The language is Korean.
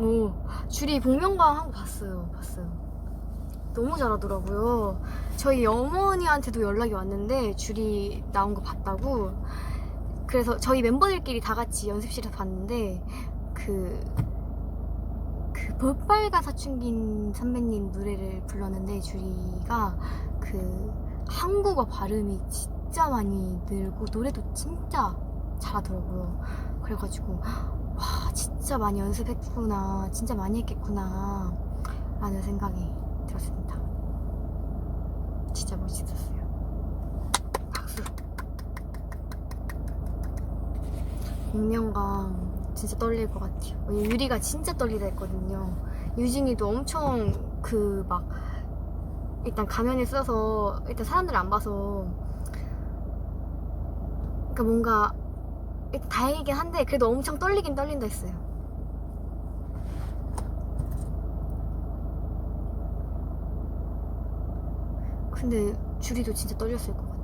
오, 줄이 복면가왕 한거 봤어요. 봤어요. 너무 잘하더라고요. 저희 어머니한테도 연락이 왔는데 줄이 나온 거 봤다고. 그래서 저희 멤버들끼리 다 같이 연습실에서 봤는데 그, 그 볼빨간 사춘기 선배님 노래를 불렀는데 줄이가 그 한국어 발음이 진짜 많이 늘고 노래도 진짜 잘하더라고요. 그래가지고 와 진짜 많이 연습했구나. 진짜 많이 했겠구나. 라는 생각이 들었습니다. 진짜 멋있었어요. 박수. 공명강 진짜 떨릴 것 같아요. 유리가 진짜 떨리다 했거든요. 유진이도 엄청 그 막 일단 가면에 써서 일단 사람들 안 봐서 그러니까 뭔가 다행이긴 한데 그래도 엄청 떨리긴 떨린다 했어요. 근데 주리도 진짜 떨렸을 것 같아요.